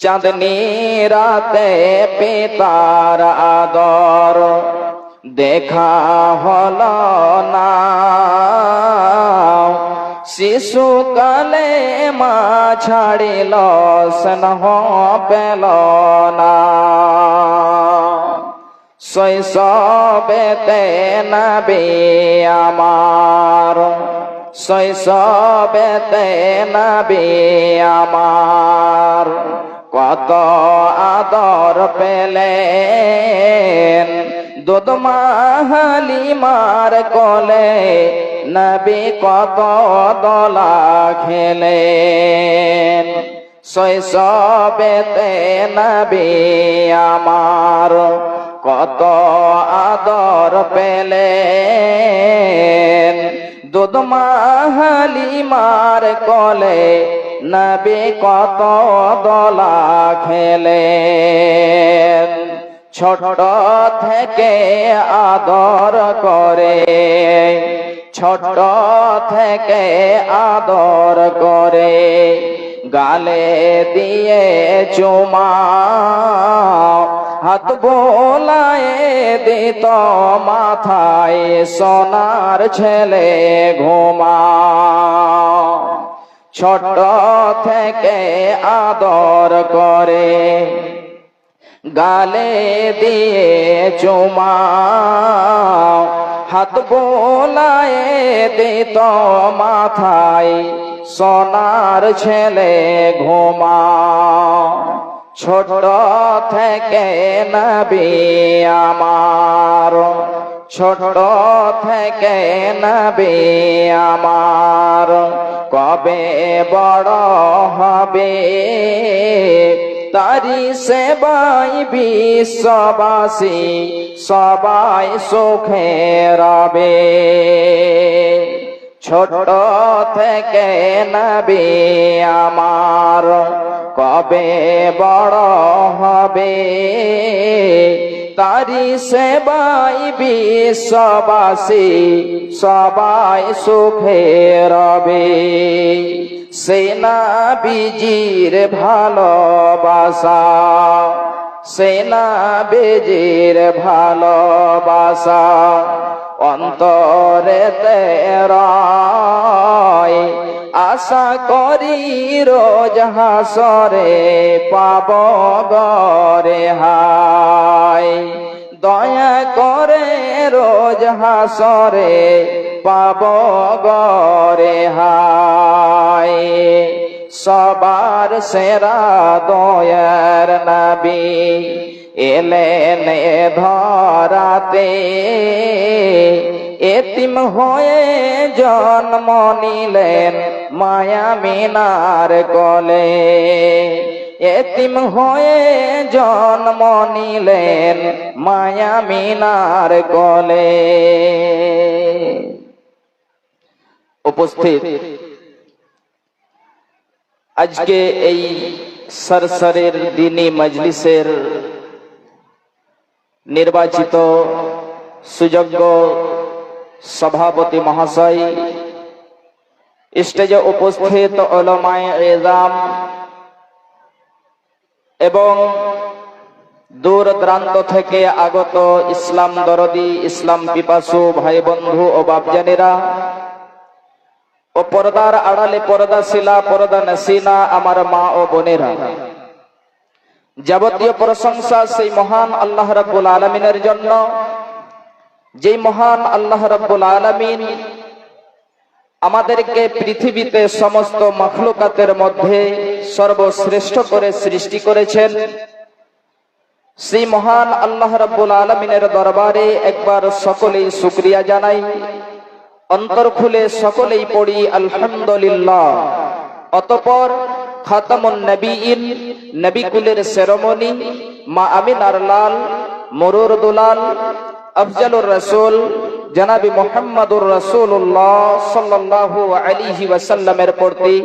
চাঁদনি রাতে পিতার আদর দেখা হল না। শিশুকালে মা ছাড়িল, স্নেহ পেল না। শৈশবেতে নবী আমার, শৈশবেতে নবী আমার। কত আদর পেলেন। দুধ মাহালিমার কলে নবী কত দলা খেলেন। শৈশবেতে নবী আমার কত আদর পেলেন। দুধ মাহালিমার কলে নবী কত দলা খেলে ছোট থেকে আদর করে, ছোট থেকে আদর করে, গালে দিয়ে চুমা, হাত বোলায় দিত মাথায় সোনার ছেলে ঘুমা। ছোট থেকে আদর করে। গালে দিয়ে চুমা, হাত বোলায় দিত মাথায়, সোনার ছেলে ঘুমা। ছোট থেকে নবী আমার, ছোট থেকে নবী আমার। কবে বড় হবে? তারি সেবাই বিশ্ববাসী, সবাই সুখে রবে। ছোট থেকে নবী আমার কবে বড় হবে? তারি সেবাই বিশ্ববাসী সবাই সুখে রবে। সেনা বিজির ভালোবাসা সেনা বেজির ভালোবাসা অন্তরে তেরায় আশা করি রোজ হাসরে পাব গরে হাই দয়া করে রোজ হাসরে পাব গরে হাই সবার সেরা দয়ার নবী এলেন ধরাতে। এতিম হয়ে জন্ম নিলেন মায়া মিনার গলে এতিম হয়ে জন্ম নিলেন মায়া মিনার গলে উপস্থিত আজকে এই সরসরের দিনী মজলিসের নির্বাচিত সুযোগ্য সভাপতি মহাশয় স্টেজে উপস্থিত এবং দূর দূরান্ত থেকে আগত ইসলাম দরদি, ইসলাম পিপাসু ভাই বন্ধু ও বাপজানেরা ও পর্দার আড়ালে পর্দা শিলা, পর্দা নাসিনা, আমার মা ও বোনেরা। যাবতীয় প্রশংসা সেই মহান আল্লাহ রাব্বুল আলমিনের জন্য, যেই মহান আল্লাহ রাব্বুল আলমিন আমাদেরকে পৃথিবীতে সমস্ত মখলুকাতের মধ্যে সর্বশ্রেষ্ঠ করে সৃষ্টি করেছেন। সেই মহান আল্লাহ রাব্বুল আলমিনের দরবারে একবার সকলেই শুক্রিয়া জানাই। অন্তর খুলে সকলেই পড়ি, আলহামদুলিল্লাহ। অতপর খাতামুন নবীন নবী কুলের সেরমনি, মা আমিনার লাল, মরুর দুলাল, আফজালুর রসুল জনাবি মোহাম্মদুর রসুল্লাহ সাল্লাল্লাহু আলাইহি ওয়াসাল্লামের প্রতি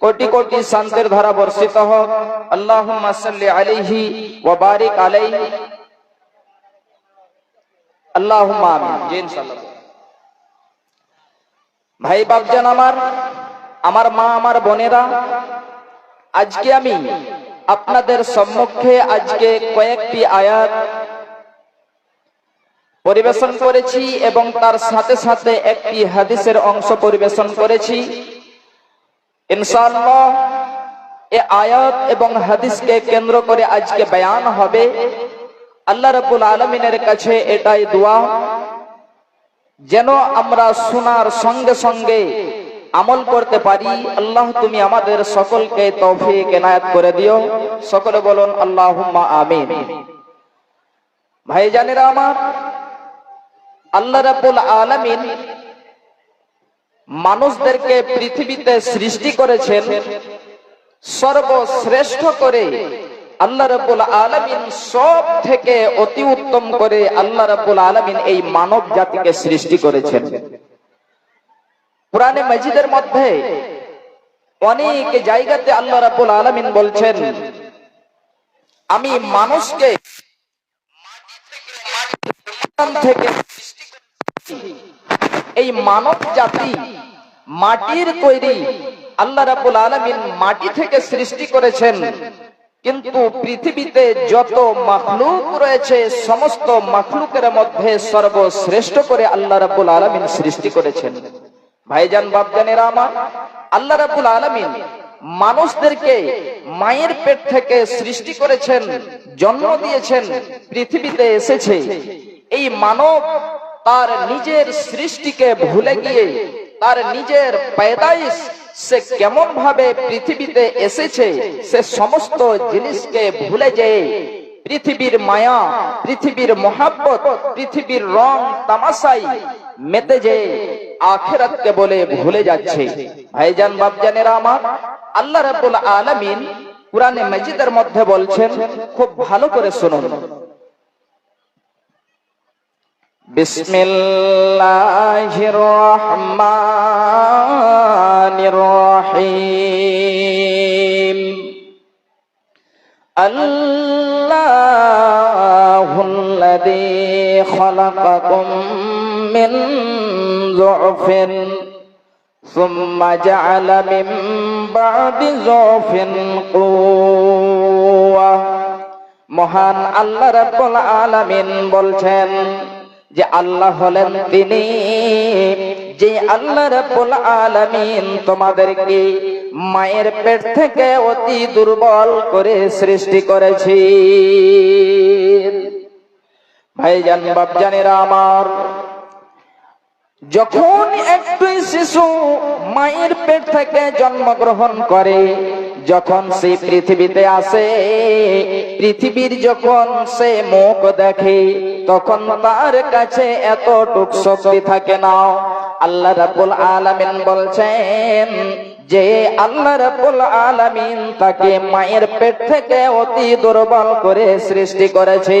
কোটি কোটি শান্তির ধারা বর্ষিত হোক। আল্লাহুম্মা সাল্লি আলাইহি ওয়া বারিক আলাইহি। আল্লাহুম্মা আমিন। জি ইনশাআল্লাহ। ভাই, বাপজান আমার আমার মা, আমার বোনেরা, আজকে আমি আপনাদের সম্মুখে আজকে কয়েকটি আয়াত পরিবেশন করেছি এবং তার সাথে সাথে একটি হাদিসের অংশ পরিবেশন করেছি। ইনশাআল্লাহ, এ আয়াত এবং হাদিসকে কেন্দ্র করে আজকে বয়ান হবে। আল্লাহ রাব্বুল আলমিনের কাছে এটাই দোয়া, যেন আমরা শোনার সঙ্গে সঙ্গে আমল করতে পারি। আল্লাহ তুমি আমাদের সকলকে তৌফিক এনায়েত করে দিও। সকলে বলুন, আল্লাহুম্মা আমিন। ভাইজানেরা আমার আল্লাহ রাব্বুল আলামিন মানুষদেরকে পৃথিবীতে সৃষ্টি করেছেন সর্বশ্রেষ্ঠ করে আল্লাহ রাব্বুল আলামিন সব থেকে অতি উত্তম করে আল্লাহ রাব্বুল আলামিন এই মানব জাতিকে সৃষ্টি করেছেন পুরানে মসজিদের মধ্যে অনেক জায়গাতে আল্লাহ রাব্বুল আলমিন বলছেন, আমি মানুষকে থেকে। এই মানব জাতি মাটির তৈরি। আল্লাহ রাব্বুল আলামিন মাটি থেকে সৃষ্টি করেছেন। কিন্তু পৃথিবীতে যত মখলুক রয়েছে, সমস্ত মখলুকের মধ্যে সর্বশ্রেষ্ঠ করে আল্লাহ রাব্বুল আলামিন সৃষ্টি করেছেন। ভাইজান, বাপজানেরা আমার, আল্লাহ রাব্বুল আলামিন মানুষদেরকে মায়ের পেট থেকে সৃষ্টি করেছেন, জন্ম দিয়েছেন, পৃথিবীতে এসেছে। এই মানব তার নিজের সৃষ্টিকে ভুলে গিয়ে, তার নিজের পেদাইশ সে কেমন ভাবে পৃথিবীতে এসেছে, সে সমস্ত জিনিসকে ভুলে যেয়ে, পৃথিবীর মায়া, পৃথিবীর মহাব্বত, পৃথিবীর রং, তামাশাই মেতে যে আখেরাতকে বলে ভুলে যাচ্ছে। ভাইজান, বাপজানেরা আমার, আল্লাহ রাব্বুল আলামিন কুরআনে মজিদের মধ্যে বলছেন, খুব ভালো করে শুনুন। بسم الله الرحمن الرحيم الله الذي خلقكم من ضعف ثم جعل من بعد ضعف قوة মহান আল্লাহ রাব্বুল আলামিন বলছেন যে আল্লাহ হলেন তিনি, যে আল্লাহ রাব্বুল আলামিন তোমাদেরকে মায়ের পেট থেকে অতি দুর্বল করে সৃষ্টি করেছি ভাইজান, বাপজানেরা আমার, যখন একটি শিশু মায়ের পেট থেকে জন্মগ্রহণ করে যখন সে পৃথিবীতে আসে, পৃথিবীর যখন সে মুখ দেখে, তখন তার কাছে এতটুক শক্তি থাকে না। আল্লাহ রাব্বুল আলামিন বলছেন যে, আল্লাহ রাব্বুল আলামিন তাকে মায়ের পেট থেকে অতি দুর্বল করে সৃষ্টি করেছে।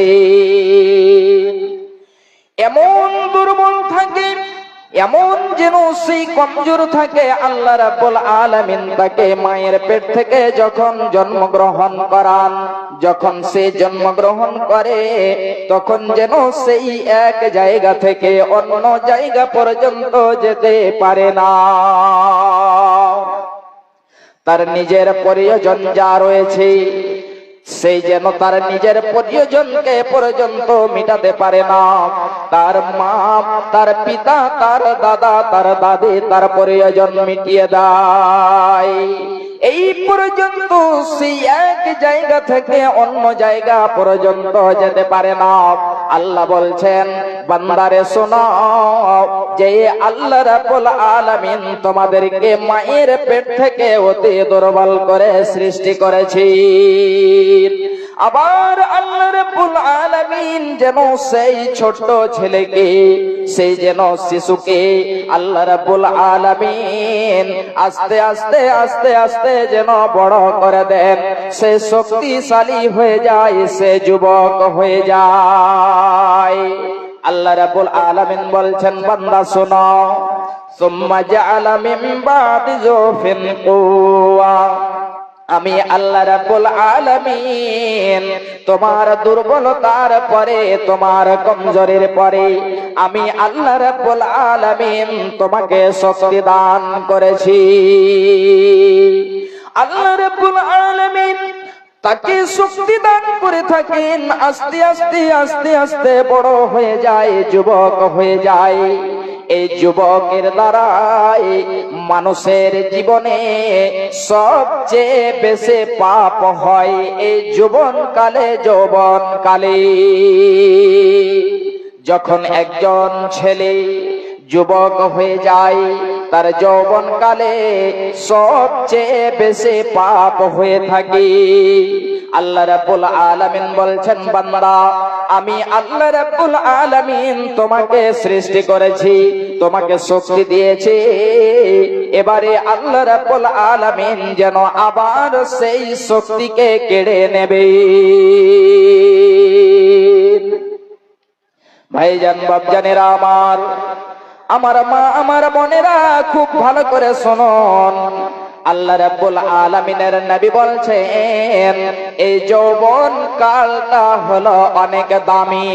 এমন দুর্বল থাকে এমন যেন সেই কমজোর থাকে আল্লাহ রাব্বুল আলামিন তাকে মায়ের পেট থেকে যখন জন্মগ্রহণ করান, যখন সে জন্মগ্রহণ করে, তখন যেন সেই এক জায়গা থেকে অন্য জায়গা পর্যন্ত যেতে পারে না। তার নিজের প্রয়োজন যা রয়েছে সেই যেন তার নিজের প্রয়োজনকে পর্যন্ত মিটাতে পারে না। তার মা, তার পিতা, তার দাদা, তার দাদি, তার প্রয়োজন মিটিয়ে দেয়। এই পর্যন্ত সেই এক জায়গা থেকে অন্য জায়গা পর্যন্ত যেতে পারে না। আল্লাহ বলছেন, বান্দারে শোনো, যে আল্লাহ রাব্বুল আলামিন তোমাদেরকে মায়ের পেট থেকে অতি দুর্বল করে সৃষ্টি করেছি আবার আল্লাহ রাব্বুল আলামিন যেন সেই ছোট ছেলেকে, সেই যেন শিশুকে আল্লাহ রাব্বুল আলামিন আস্তে আস্তে আস্তে আস্তে যেন বড় করে দেন, সে শক্তিশালী হয়ে যায়, সে যুবক হয়ে যায়। আল্লাহ রাব্বুল আলামিন বলছেন, বান্দা শোনো, সুম্মা জাআলা মিন বাদি যুফিন কুওয়া। আমি আল্লাহ রাব্বুল আলামিন তোমার দুর্বলতার পরে, তোমার কমজোরির পরে, আমি আল্লাহ রাব্বুল আলামিন তোমাকে শক্তি দান করেছি। আল্লাহ রাব্বুল আলামিন তাকে শক্তি দান করে থাকেন। আস্তে আস্তে আস্তে আস্তে বড় হয়ে যায় যুবক হয়ে যায়। এই যুবকের দ্বারাই মানুষের জীবনে সবচেয়ে বেশি পাপ হয়। এই যুবন কালে যৌবন কালে যখন একজন ছেলে যুবক হয়ে যায় তার যৌবন কালে সবচেয়ে বেশি পাপ হয়ে থাকে। আল্লাহ রাব্বুল আলামিন বলছেন, বান্দা, আমি আল্লাহ রাব্বুল আলামিন তোমাকে সৃষ্টি করেছি, তোমাকে শক্তি দিয়েছি। এবারে আল্লাহ রাব্বুল আলামিন যেন আবার সেই শক্তিকে কেড়ে নেবে। ভাইজান বাবজানেরা আমার আমার মা, আমার বোনেরা খুব ভালো করে শুনুন। আল্লাহ রাব্বুল আলামিনের নবী বলছেন, এই যৌবন কালটা হলো অনেক দামি।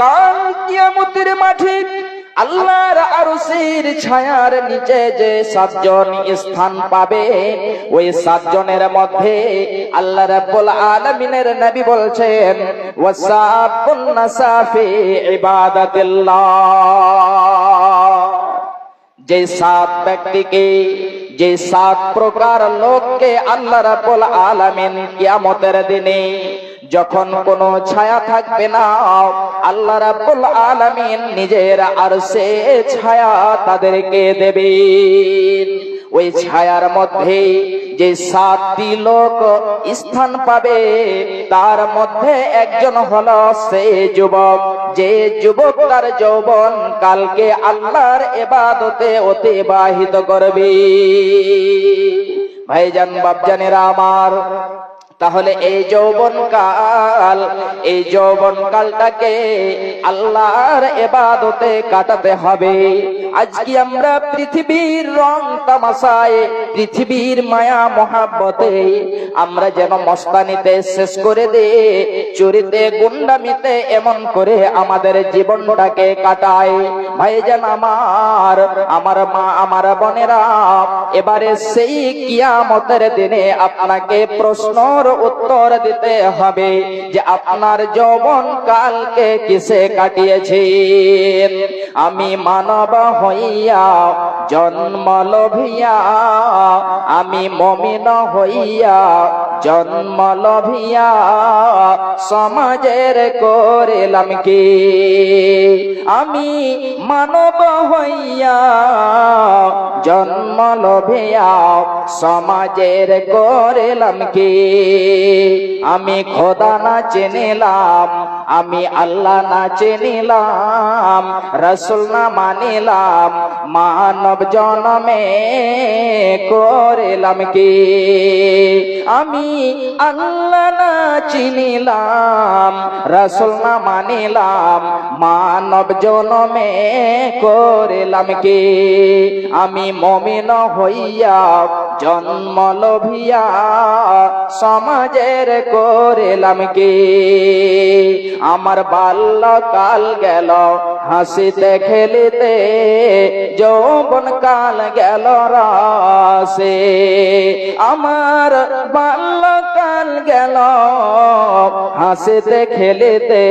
কাল কিয়ামতের মাঠে আল্লাহর আরশের ছায়ার নিচে যে সাতজন স্থান পাবে, ওই সাতজনের মধ্যে আল্লাহ রাব্বুল আলামিনের নবী বলছেন ওয়াসাবুন নাসাফি ইবাদাতিল্লাহ। যে সাত ব্যক্তিকে, যে সাত প্রকার লোককে আল্লাহ রাব্বুল আলামিন কিয়ামতের দিনে যখন কোনো ছায়া থাকবে না আল্লাহ রাব্বুল আলামিন নিজের আরশে ছায়া তাদেরকে দেবেন। ওই ছায়ার মধ্যে যে সাতটি লোক স্থান পাবে, তার মধ্যে একজন হলো সে যুবক। যে যুবক তার যৌবন কালকে আল্লাহর এবাদতে অতিবাহিত করবে। ভাইজান বাবজানেরা আমার তাহলে এই যৌবন কাল এই যৌবন কালটাকে আল্লাহর এবাদতে কাটাতে হবে। আজকে আমরা পৃথিবীর রং তামাশায় পৃথিবীর মায়া মহাব্বতে আমরা যেন মস্তানিতে শেষ করে দে চুরিতে, গুন্ডামিতে এমন করে আমাদের জীবনটাকে কাটায় যেন আমার আমার মা, আমার বোনেরা, এবারে সেই কিয়ামতের দিনে আপনাকে প্রশ্নর উত্তর দিতে হবে যে আপনার যৌবন কালকে কিসে কাটিয়েছেন? আমি মানব হইয়া জন্ম আমি মমিন হইয়া জন্ম লভিয়া সমাজের করিলাম কি? আমি মানব হইয়া জন্ম লভিয়া সমাজের করিলাম কি? আমি খোদা না চিনিলাম, আমি আল্লাহ না চিনিলাম, রসুল না মানিলাম, মানব জনমে করিলাম কি? আমি আল্লাহ না চিনিলাম, রসুল না মানিলাম, মানব জনমে করিলাম কি? আমি মমিন হইয়া, জন্ম লভিয়া, সমাজের করিলাম কি? আমার বাল্যকাল গেল হাসিতে খেলিতে যৌবন কাল গেল রাসে আমার বাল্যকাল গেল, হাসিতে খেলিতে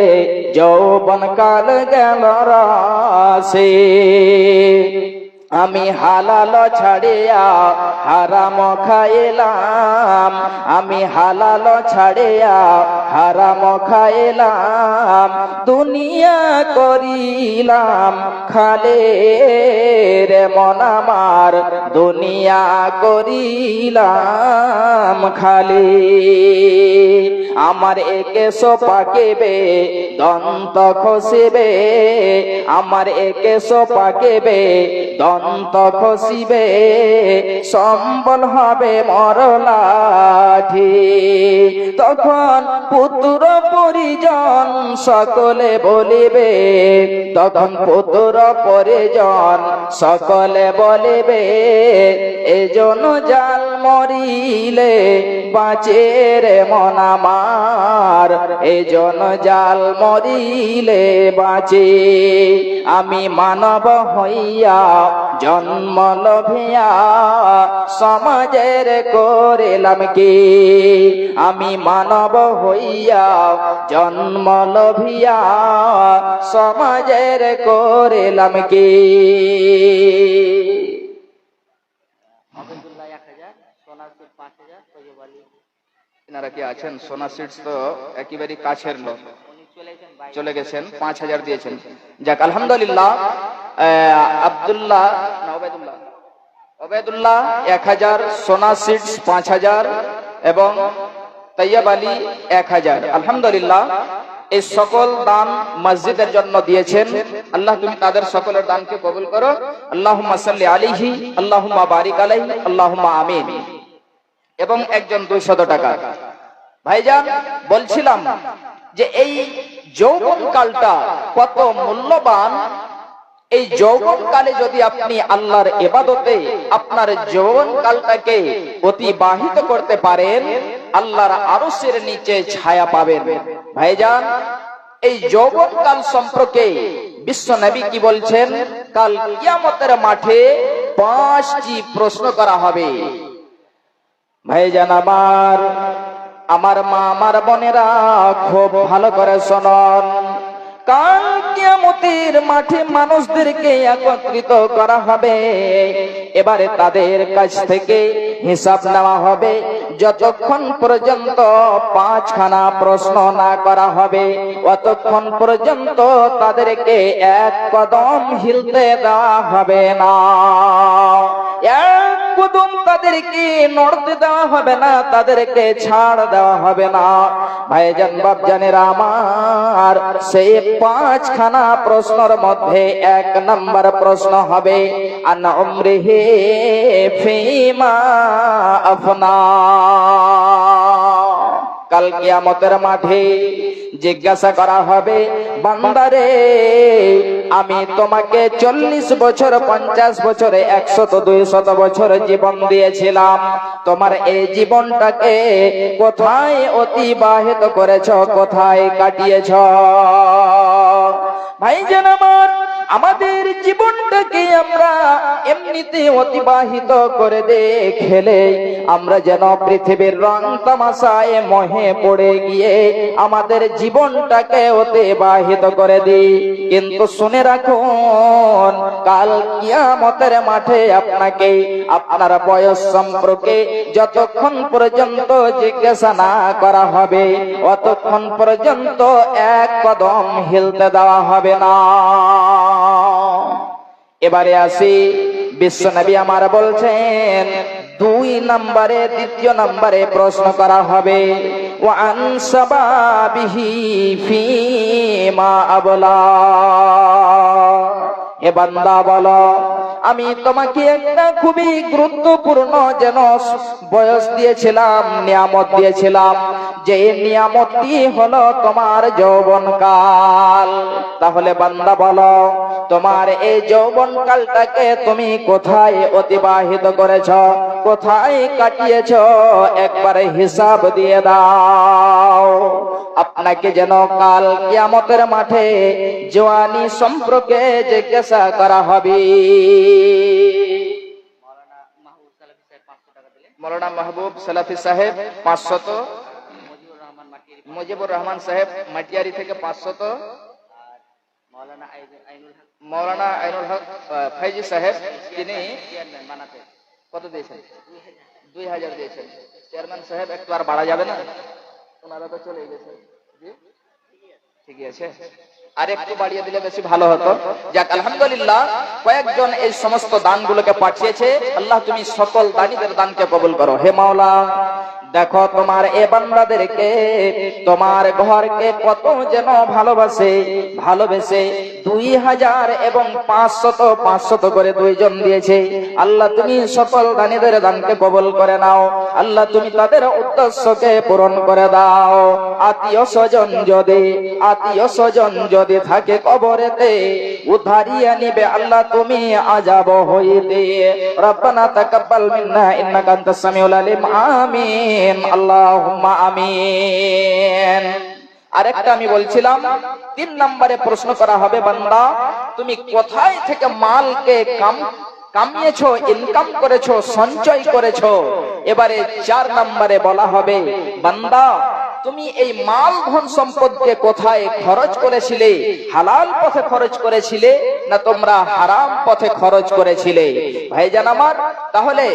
যৌবন কাল গেল রাসে আমি হালাল ছাড়িয়া হারাম খাইলাম। আমি হালাল ছাড়িয়া হারাম খাইলাম। দুনিয়া করিলাম খালে রে মন আমার। দুনিয়া করিলাম খালি। আমার একে পাকেবে দন্ত খসিবে। আমার একে পাকেবে দন্ত খসিবে সম্বল হবে মরলাঠি। তখন পুত্র পরিজন সকলে বলিবে, তখন পুত্র পরিজন সকলে বলিবে, এজন জাল মরিলে বাঁচে রে মন আমার। এই জন জাল মরিলে বাঁচে, আমি মানব হইয়া জন্ম লভিয়া সমাজের করিলাম কি? আমি মানব হইয়া জন্ম লভিয়া সমাজের করিলাম কি? এনারা কি আছেন? সোনা সিটস তো একেবারে কাছের লোক। চলে গেছেন পাঁচ হাজার দিয়েছেন। যাক আলহামদুলিল্লাহ আব্দুল্লাহ ওবেদুল্লাহ এক হাজার, সোনা সিটস পাঁচ হাজার এবং আলী এক হাজার। আলহামদুলিল্লাহ, এই সকল দান মসজিদের জন্য দিয়েছেন। আল্লাহ, তুমি তাদের সকলের দানকে কবুল করো। আল্লাহুম্মা সাল্লি আলাইহি, আল্লাহুম্মা বারিক আলাইহি, আল্লাহুম্মা আমিন। এবং একজন দুইশত টাকা। ভাইজান, বলছিলাম যে এই যৌবন কালটা কত মূল্যবান এই যৌবন কালে যদি আপনি আল্লাহর এবাদতে আপনার যৌবন কালটাকে অতিবাহিত করতে পারেন, আল্লাহর আরশের নিচে ছায়া পাবেন। ভাইজান, এই যৌবন কাল সম্পর্কে বিশ্ব নবী কি বলছেন? কাল কিয়ামতের মাঠে পাঁচটি প্রশ্ন করা হবে। ভাইজান, আমার আমার মা, আমার বোনেরা খুব ভালো করে শোনন। কাল কিয়ামতের মাঠে মানুষদেরকে একত্রিত করা হবে। এবারে তাদের কাছ থেকে হিসাব নেওয়া হবে। যতক্ষণ পর্যন্ত পাঁচখানা প্রশ্ন না করা হবে, অতক্ষণ পর্যন্ত তাদেরকে এক কদম হিলতে দেওয়া হবে না। কদম তাদেরকে নড়তে দেওয়া হবে না, তাদেরকে ছাড় দেওয়া হবে না। ভাইজান, বাপজানেরা আমার, সেই পাঁচখানা প্রশ্নের মধ্যে এক নম্বর প্রশ্ন হবে আন উমরিহি ফিমা আফনা। কাল কিয়ামতের মাঠে জিজ্ঞাসা করা হবে, বান্দারে আমি তোমাকে চল্লিশ বছর, পঞ্চাশ বছরে, একশত, দুইশত বছর জীবন দিয়েছিলাম। তোমার এই জীবনটাকে কোথায় অতিবাহিত করেছ, কোথায় কাটিয়েছ? ভাই আমার আমাদের জীবনটাকে আমরা এমনিতে অতিবাহিত করে দে খেলে আমরা যেন পৃথিবীর রং তামাশায় মহে পড়ে গিয়ে আমাদের জীবনটাকে অতিবাহিত করে দিই। কিন্তু শুনে রাখুন, কাল কিয়ামতের মাঠে আপনাকে, আপনার বয়স সম্পর্কে যতক্ষণ পর্যন্ত জিজ্ঞাসা না করা হবে, অতক্ষণ পর্যন্ত এক কদম হিলতে দেওয়া হবে না। এবারে আসি, বিশ্বনবী আমার বলছেন, দুই নম্বরে, দ্বিতীয় নম্বরে প্রশ্ন করা হবে, ওয়ান সাবাবিহি ফিমা আবলা। এ বান্দা বলো, আমি তোমাকে একটা খুবই গুরুত্বপূর্ণ যেন বয়স দিয়েছিলাম, নিয়ামত দিয়েছিলাম। যে নিয়ামতটি হলো তোমার যৌবন কাল তাহলে বান্দা বলো তোমার এই যৌবন কালটাকে তুমি কোথায় অতিবাহিত করেছ? কোথায় কাটিয়েছ? একবারে হিসাব দিয়ে দাও। আপনাকে যেন কাল কিয়ামতের মাঠে জওয়ানি সম্পর্কে জিজ্ঞাসা করা হবে। মৌলানা মাহবুব সালাফি সাহেব পাঁচশত। মজিবুর রহমান মাটির মুজিবুর রহমান সাহেব মাটিয়ারি থেকে পাঁচশত। মৌলানা হক মৌলানা আইনুল হক ফাইজি সাহেব, তিনি কত দিয়েছেন? দুই হাজার দিয়েছেন। চেয়ারম্যান সাহেব, একটু আর বাড়া যাবে না? ওনারা তো চলে গেছে। ঠিকই আছে। আর একটু বাড়িয়ে দিলে বেশি ভালো হতো। যাক, আলহামদুলিল্লাহ, কয়েকজন এই সমস্ত দানগুলোকে পাঠিয়েছে। আল্লাহ, তুমি সকল দানিদের দানকে কবুল করো। হে মাওলা, দেখো তোমার এ বান্দাদেরকে, তোমার ঘরকে কত যেন ভালোবাসে, ভালোবেসে দুই হাজার এবং পাঁচশত পাঁচশত করে দুইজন দিয়েছে। আল্লাহ, তুমি সকল দানিদের দানকে কবল করে নাও। আল্লাহ, তুমি তাদের উদ্দেশ্যকে পূরণ করে দাও। আত্মীয় স্বজন যদি, আত্মীয় স্বজন যদি থাকে কবরেতে উদ্ধারিয়ে নিবে। আল্লাহ, তুমি আজাব হইতে। রব্বানা তাকাব্বাল মিন্না, ইন্নাকা আনতাস সামিউল আলিম। আমিন। আল্লাহুম্মা আমিন। আরেকটা আমি বলছিলাম, তিন নম্বরে প্রশ্ন করা হবে, বান্দা, তুমি কোথায় থেকে মালকে কাম, কামিয়েছো ইনকাম করেছ, সঞ্চয় করেছ? এবারে চার নম্বরে বলা হবে, বান্দা, তুমি এই মাল ধন সম্পদকে কোথায় খরচ করেছিলে? হালাল পথে খরচ করেছিলে না তোমরা হারাম পথে খরচ করেছিলে? ভাইজান আমার, তাহলে